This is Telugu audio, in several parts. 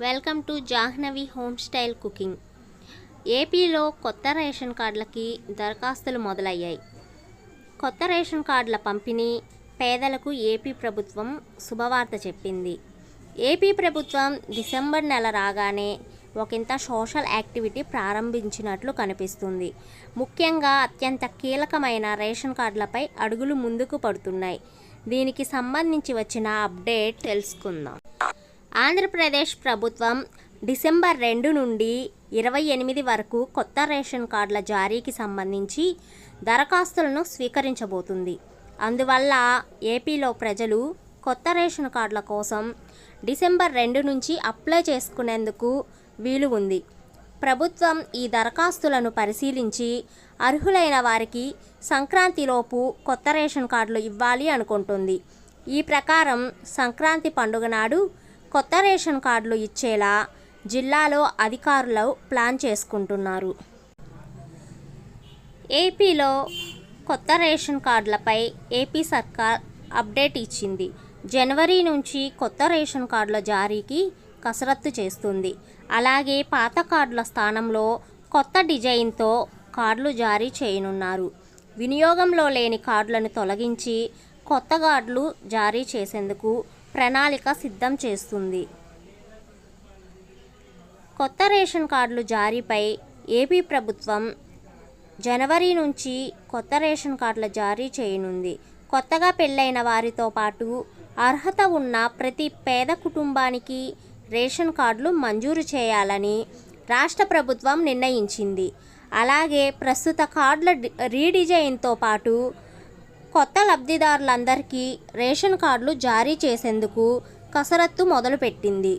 Welcome to Jahnavi home style cooking. ఏపీలో కొత్త రేషన్ కార్డులకి దరఖాస్తులు మొదలయ్యాయి. కొత్త రేషన్ కార్డుల పంపిణీ పేదలకు ఏపీ ప్రభుత్వం శుభవార్త చెప్పింది. ఏపీ ప్రభుత్వం డిసెంబర్ నెల రాగానే ఒకంత సోషల్ యాక్టివిటీ ప్రారంభించినట్లు కనిపిస్తుంది. ముఖ్యంగా అత్యంత కీలకమైన రేషన్ కార్డులపై అడుగులు ముందుకు పడుతున్నాయి. దీనికి సంబంధించి వచ్చిన అప్డేట్ తెలుసుకుందాం. ఆంధ్రప్రదేశ్ ప్రభుత్వం డిసెంబర్ రెండు నుండి ఇరవై ఎనిమిది వరకు కొత్త రేషన్ కార్డుల జారీకి సంబంధించి దరఖాస్తులను స్వీకరించబోతుంది. అందువల్ల ఏపీలో ప్రజలు కొత్త రేషన్ కార్డుల కోసం డిసెంబర్ రెండు నుంచి అప్లై చేసుకునేందుకు వీలు ఉంది. ప్రభుత్వం ఈ దరఖాస్తులను పరిశీలించి అర్హులైన వారికి సంక్రాంతిలోపు కొత్త రేషన్ కార్డులు ఇవ్వాలి అనుకుంటుంది. ఈ ప్రకారం సంక్రాంతి పండుగ నాడు కొత్త రేషన్ కార్డులు ఇచ్చేలా జిల్లాలో అధికారులు ప్లాన్ చేసుకుంటున్నారు. ఏపీలో కొత్త రేషన్ కార్డులపై ఏపీ సర్కార్ అప్డేట్ ఇచ్చింది. జనవరి నుంచి కొత్త రేషన్ కార్డుల జారీకి కసరత్తు చేస్తుంది. అలాగే పాత కార్డుల స్థానంలో కొత్త డిజైన్తో కార్డులు జారీ చేయనున్నారు. వినియోగంలో లేని కార్డులను తొలగించి కొత్త కార్డులు జారీ చేసేందుకు ప్రణాళిక సిద్ధం చేస్తుంది. కొత్త రేషన్ కార్డులు జారీపై ఏపీ ప్రభుత్వం జనవరి నుంచి కొత్త రేషన్ కార్డుల జారీ చేయనుంది. కొత్తగా పెళ్ళైన వారితో పాటు అర్హత ఉన్న ప్రతి పేద కుటుంబానికి రేషన్ కార్డులు మంజూరు చేయాలని రాష్ట్ర ప్రభుత్వం నిర్ణయించింది. అలాగే ప్రస్తుత కార్డుల డి- రీడిజైన్తో పాటు కొత్త లబ్ధిదారులందరికీ రేషన్ కార్డులు జారీ చేసేందుకు కసరత్తు మొదలుపెట్టింది.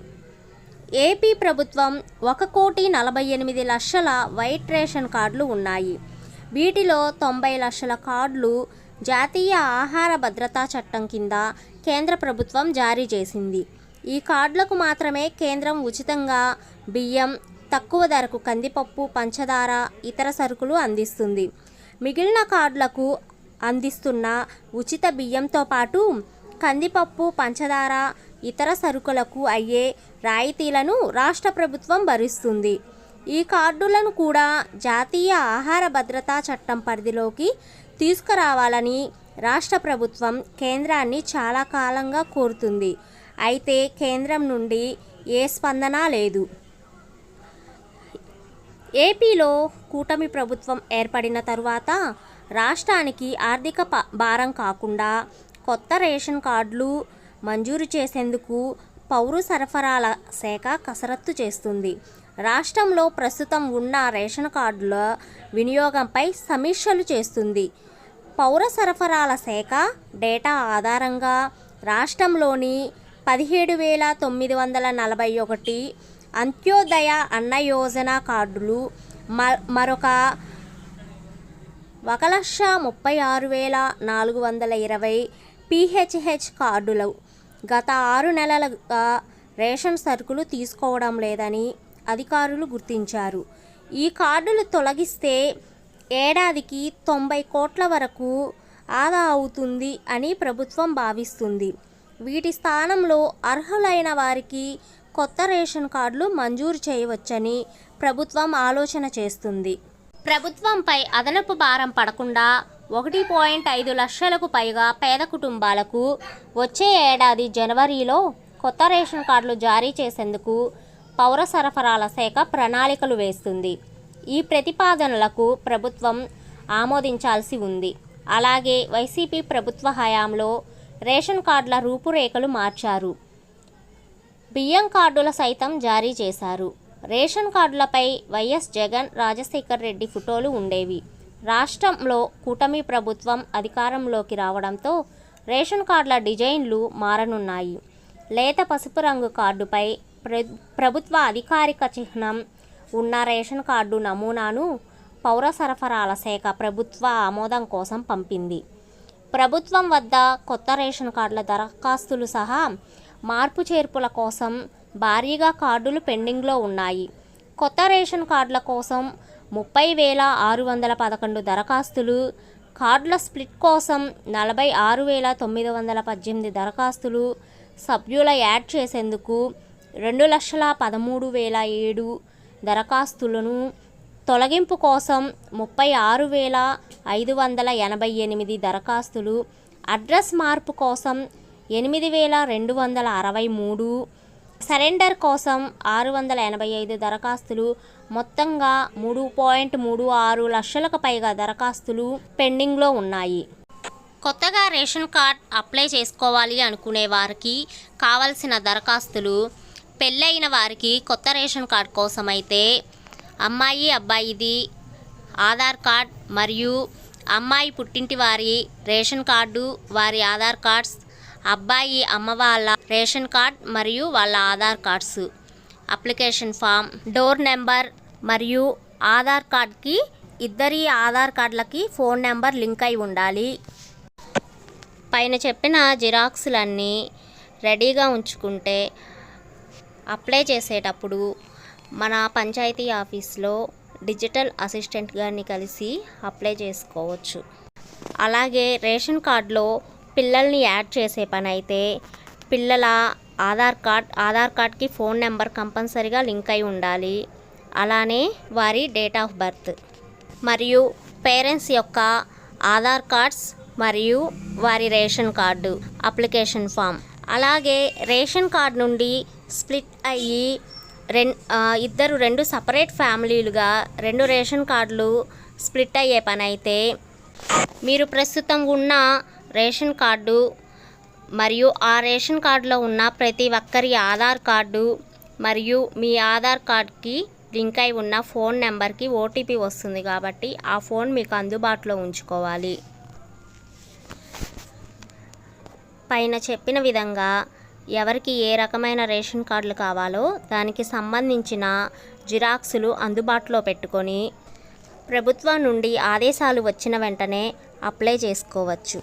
ఏపీ ప్రభుత్వం ఒక కోటి నలభై ఎనిమిది లక్షల వైట్ రేషన్ కార్డులు ఉన్నాయి. వీటిలో తొంభై లక్షల కార్డులు జాతీయ ఆహార భద్రతా చట్టం కింద కేంద్ర ప్రభుత్వం జారీ చేసింది. ఈ కార్డులకు మాత్రమే కేంద్రం ఉచితంగా బియ్యం తక్కువ ధరకు కందిపప్పు పంచదార ఇతర సరుకులు అందిస్తుంది. మిగిలిన కార్డులకు అందిస్తున్న ఉచిత బియ్యంతో పాటు కందిపప్పు పంచదార ఇతర సరుకులకు అయ్యే రాయితీలను రాష్ట్ర ప్రభుత్వం భరిస్తుంది. ఈ కార్డులను కూడా జాతీయ ఆహార భద్రతా చట్టం పరిధిలోకి తీసుకురావాలని రాష్ట్ర ప్రభుత్వం కేంద్రాన్ని చాలా కాలంగా కోరుతుంది. అయితే కేంద్రం నుండి ఏ స్పందన లేదు. ఏపీలో కూటమి ప్రభుత్వం ఏర్పడిన తరువాత రాష్ట్రానికి ఆర్థిక భారం కాకుండా కొత్త రేషన్ కార్డులు మంజూరు చేసేందుకు పౌర సరఫరాల శాఖ కసరత్తు చేస్తుంది. రాష్ట్రంలో ప్రస్తుతం ఉన్న రేషన్ కార్డుల వినియోగంపై సమీక్షలు చేస్తుంది. పౌర సరఫరాల శాఖ డేటా ఆధారంగా రాష్ట్రంలోని పదిహేడు వేల తొమ్మిది వందల నలభై ఒకటి అంత్యోదయ అన్న యోజన కార్డులు మ- మరొక ఒక లక్ష ముప్పై ఆరు వేల నాలుగు వందల ఇరవై పిహెచ్హెచ్ కార్డులు గత ఆరు నెలలుగా రేషన్ సరుకులు తీసుకోవడం లేదని అధికారులు గుర్తించారు. ఈ కార్డులు తొలగిస్తే ఏడాదికి తొంభై కోట్ల వరకు ఆదా అవుతుంది అని ప్రభుత్వం భావిస్తుంది. వీటి స్థానంలో అర్హులైన వారికి కొత్త రేషన్ కార్డులు మంజూరు చేయవచ్చని ప్రభుత్వం ఆలోచన చేస్తుంది. ప్రభుత్వంపై అదనపు భారం పడకుండా ఒకటి పాయింట్ ఐదు లక్షలకు పైగా పేద కుటుంబాలకు వచ్చే ఏడాది జనవరిలో కొత్త రేషన్ కార్డులు జారీ చేసేందుకు పౌర సరఫరాల శాఖ ప్రణాళికలు వేస్తుంది. ఈ ప్రతిపాదనలకు ప్రభుత్వం ఆమోదించాల్సి ఉంది. అలాగే వైసీపీ ప్రభుత్వ హయాంలో రేషన్ కార్డుల రూపురేఖలు మార్చారు. బియ్యం కార్డుల సైతం జారీ చేశారు. రేషన్ కార్డులపై వైఎస్ జగన్ రాజశేఖర్ రెడ్డి ఫోటోలు ఉండేవి. రాష్ట్రంలో కూటమి ప్రభుత్వం అధికారంలోకి రావడంతో రేషన్ కార్డుల డిజైన్లు మారనున్నాయి. లేత పసుపు రంగు కార్డుపై ప్ర ప్రభుత్వ అధికారిక చిహ్నం ఉన్న రేషన్ కార్డు నమూనాను పౌర సరఫరాల శాఖ ప్రభుత్వ ఆమోదం కోసం పంపింది. ప్రభుత్వం వద్ద కొత్త రేషన్ కార్డుల దరఖాస్తులు సహా మార్పు చేర్పుల కోసం భారీగా కార్డులు పెండింగ్లో ఉన్నాయి. కొత్త రేషన్ కార్డుల కోసం ముప్పై వేల ఆరు వందల పదకొండు దరఖాస్తులు కార్డుల స్ప్లిట్ కోసం నలభై ఆరు వేల తొమ్మిది వందల పద్దెనిమిది దరఖాస్తులు సభ్యుల యాడ్ చేసేందుకు రెండు లక్షల పదమూడు వేల ఏడు దరఖాస్తులను తొలగింపు కోసం ముప్పై ఆరు వేల ఐదు వందల ఎనభై ఎనిమిది దరఖాస్తులు అడ్రస్ మార్పు కోసం ఎనిమిది వేల రెండు వందల అరవై మూడు సరెండర్ కోసం ఆరు వందల ఎనభై ఐదు దరఖాస్తులు మొత్తంగా మూడు పాయింట్ మూడు ఆరు లక్షలకు పైగా దరఖాస్తులు పెండింగ్లో ఉన్నాయి. కొత్తగా రేషన్ కార్డ్ అప్లై చేసుకోవాలి అనుకునే వారికి కావలసిన దరఖాస్తులు పెళ్ళైన వారికి కొత్త రేషన్ కార్డ్ కోసమైతే అమ్మాయి అబ్బాయిది ఆధార్ కార్డ్ మరియు అమ్మాయి పుట్టింటి వారి రేషన్ కార్డు వారి ఆధార్ కార్డ్స్ అబ్బాయి అమ్మ వాళ్ళ రేషన్ కార్డ్ మరియు వాళ్ళ Aadhaar cards. Application form door number మరియు ఆధార్ కార్డ్కి ఇద్దరి ఆధార్ కార్డులకి ఫోన్ నెంబర్ లింక్ అయి ఉండాలి. పైన చెప్పిన జిరాక్స్లన్నీ రెడీగా ఉంచుకుంటే అప్లై చేసేటప్పుడు మన పంచాయతీ ఆఫీస్లో డిజిటల్ అసిస్టెంట్ గారిని కలిసి అప్లై చేసుకోవచ్చు. అలాగే రేషన్ కార్డులో పిల్లల్ని యాడ్ చేసే పని అయితే పిల్లల ఆధార్ కార్డ్ ఆధార్ కార్డ్కి ఫోన్ నెంబర్ కంపల్సరీగా లింక్ అయి ఉండాలి. అలానే వారి డేట్ ఆఫ్ బర్త్. మరియు పేరెంట్స్ యొక్క ఆధార్ కార్డ్స్ మరియు వారి రేషన్ కార్డు అప్లికేషన్ ఫామ్. అలాగే రేషన్ కార్డ్ నుండి స్ప్లిట్ అయ్యి రెం ఇద్దరు రెండు సపరేట్ ఫ్యామిలీలుగా రెండు రేషన్ కార్డులు స్ప్లిట్ అయ్యే పని అయితే మీరు ప్రస్తుతం ఉన్న రేషన్ కార్డు మరియు ఆ రేషన్ కార్డులో ఉన్న ప్రతి ఒక్కరి ఆధార్ కార్డు మరియు మీ ఆధార్ కార్డ్కి లింక్ అయి ఉన్న ఫోన్ నెంబర్కి ఓటీపీ వస్తుంది కాబట్టి ఆ ఫోన్ మీకు అందుబాటులో ఉంచుకోవాలి. పైన చెప్పిన విధంగా ఎవరికి ఏ రకమైన రేషన్ కార్డులు కావాలో దానికి సంబంధించిన జిరాక్సులు అందుబాటులో పెట్టుకొని ప్రభుత్వం నుండి ఆదేశాలు వచ్చిన వెంటనే అప్లై చేసుకోవచ్చు.